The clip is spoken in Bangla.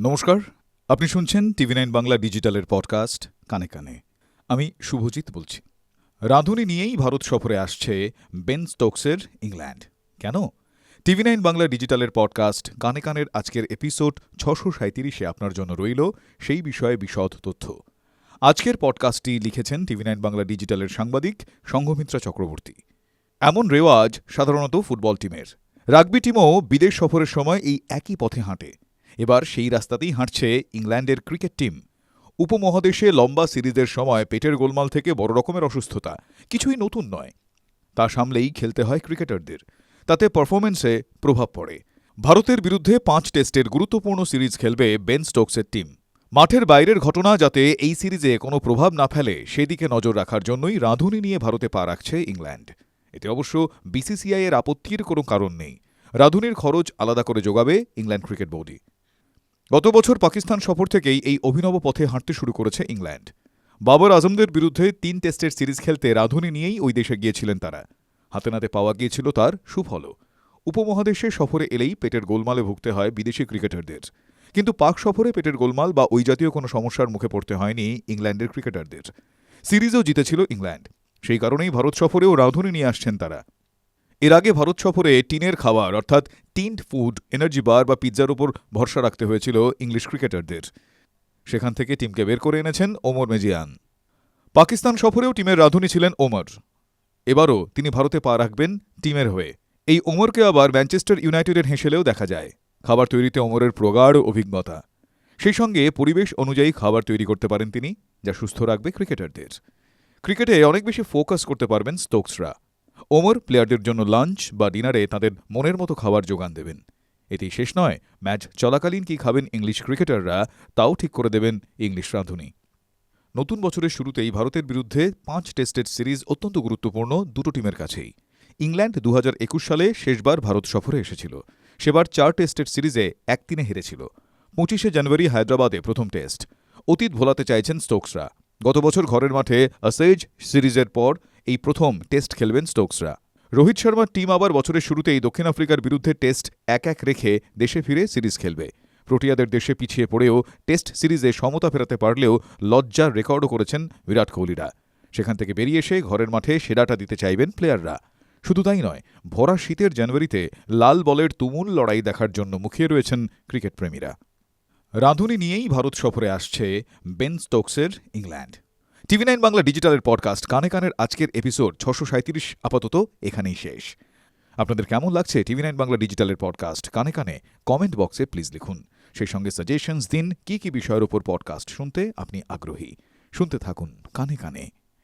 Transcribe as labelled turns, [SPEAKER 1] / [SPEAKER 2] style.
[SPEAKER 1] নমস্কার, আপনি শুনছেন টিভি নাইন বাংলা ডিজিটালের পডকাস্ট কানে কানে। আমি শুভজিৎ বলছি। রাঁধুনি নিয়েই ভারত সফরে আসছে বেন স্টোকসের ইংল্যান্ড। কেন? টিভি নাইন বাংলা ডিজিটালের পডকাস্ট কানে কানের আজকের এপিসোড ছশো সাঁত্রিশে আপনার জন্য রইল সেই বিষয়ে বিশদ তথ্য। আজকের পডকাস্টটি লিখেছেন টিভি নাইন বাংলা ডিজিটালের সাংবাদিক সংঘমিত্রা চক্রবর্তী। এমন রেওয়াজ সাধারণত ফুটবল টিমের। রাগবি টিমও বিদেশ সফরের সময় এই একই পথে হাঁটে। এবার সেই রাস্তাতেই হাঁটছে ইংল্যান্ডের ক্রিকেট টিম। উপমহাদেশে লম্বা সিরিজের সময় পেটের গোলমাল থেকে বড় রকমের অসুস্থতা, কিছুই নতুন নয়। তা সামলেই খেলতে হয় ক্রিকেটারদের। তাতে পারফরমেন্সে প্রভাব পড়ে। ভারতের বিরুদ্ধে পাঁচ টেস্টের গুরুত্বপূর্ণ সিরিজ খেলবে বেন স্টোকসের টিম। মাঠের বাইরের ঘটনা যাতে এই সিরিজে কোনো প্রভাব না ফেলে, সেদিকে নজর রাখার জন্যই রাঁধুনি নিয়ে ভারতে পা রাখছে ইংল্যান্ড। এতে অবশ্য বিসিসিআই এর আপত্তির কোনো কারণ নেই। রাঁধুনির খরচ আলাদা করে যোগাবে ইংল্যান্ড ক্রিকেট বোর্ডই। গত বছর পাকিস্তান সফর থেকেই এই অভিনব পথে হাঁটতে শুরু করেছে ইংল্যান্ড। বাবর আজমদের বিরুদ্ধে তিন টেস্টের সিরিজ খেলতে রাঁধুনি নিয়েই ওই দেশে গিয়েছিলেন তারা। হাতে নাতে পাওয়া গিয়েছিল তার সুফলও। উপমহাদেশে সফরে এলেই পেটের গোলমালে ভুগতে হয় বিদেশি ক্রিকেটারদের। কিন্তু পাক সফরে পেটের গোলমাল বা ওই জাতীয় কোনো সমস্যার মুখে পড়তে হয়নি ইংল্যান্ডের ক্রিকেটারদের। সিরিজও জিতেছিল ইংল্যান্ড। সেই কারণেই ভারত সফরেও রাঁধুনি নিয়ে আসছেন তারা। এর আগে ভারত সফরে টিনের খাবার, অর্থাৎ টিন্ড ফুড, এনার্জি বার বা পিৎজার উপর ভরসা রাখতে হয়েছিল ইংলিশ ক্রিকেটারদের। সেখান থেকে টিমকে বের করে এনেছেন ওমর মেজিয়ান। পাকিস্তান সফরেও টিমের রাঁধুনি ছিলেন ওমর। এবারও তিনি ভারতে পা রাখবেন টিমের হয়ে। এই ওমরকে আবার ম্যানচেস্টার ইউনাইটেডের হেসেলেও দেখা যায়। খাবার তৈরিতে ওমরের প্রগাঢ় অভিজ্ঞতা। সেই সঙ্গে পরিবেশ অনুযায়ী খাবার তৈরি করতে পারেন তিনি, যা সুস্থ রাখবে ক্রিকেটারদের। ক্রিকেটে অনেক বেশি ফোকাস করতে পারবেন স্টোকসরা। ওমর প্লেয়ারদের জন্য লাঞ্চ বা ডিনারে তাদের মনের মতো খাবার যোগান দেবেন। এতেই শেষ নয়, ম্যাচ চলাকালীন কি খাবেন ইংলিশ ক্রিকেটাররা, তাও ঠিক করে দেবেন ইংলিশ রাঁধুনি। নতুন বছরের শুরুতেই ভারতের বিরুদ্ধে পাঁচ টেস্টের সিরিজ অত্যন্ত গুরুত্বপূর্ণ দুটো টিমের কাছেই। ইংল্যান্ড দু হাজার একুশ সালে শেষবার ভারত সফরে এসেছিল। সেবার চার টেস্টের সিরিজে এক তিনে হেরেছিল। পঁচিশে জানুয়ারি হায়দ্রাবাদে প্রথম টেস্ট। অতীত ভোলাতে চাইছেন স্টোকসরা। গত বছর ঘরের মাঠে অসেজ সিরিজের পর এই প্রথম টেস্ট খেলবেন স্টোকসরা। রোহিত শর্মার টিম আবার বছরের শুরুতেই দক্ষিণ আফ্রিকার বিরুদ্ধে টেস্ট এক এক রেখে দেশে ফিরে সিরিজ খেলবে। প্রোটিয়াদের দেশে পিছিয়ে পড়েও টেস্ট সিরিজে সমতা ফেরাতে পারলেও লজ্জার রেকর্ডও করেছেন বিরাট কোহলিরা। সেখান থেকে বেরিয়ে এসে ঘরের মাঠে সেরাটা দিতে চাইবেন প্লেয়াররা। শুধু তাই নয়, ভরা শীতের জানুয়ারিতে লাল বলের তুমুল লড়াই দেখার জন্য মুখিয়ে রয়েছেন ক্রিকেট প্রেমীরা। রাঁধুনি নিয়েই ভারত সফরে আসছে বেন স্টোকসের ইংল্যান্ড। টিভি নাইন বাংলা ডিজিটালের পডকাস্ট কানে কানের আজকের এপিসোড ছশো সাঁত্রিশ আপাতত এখানেই শেষ। আপনাদের কেমন লাগছে টিভি নাইন বাংলা ডিজিটালের পডকাস্ট কানে কানে? কমেন্ট বক্সে প্লিজ লিখুন। সেই সঙ্গে সাজেশনস দিন, কি কি বিষয়ের ওপর পডকাস্ট শুনতে আপনি আগ্রহী। শুনতে থাকুন কানে কানে।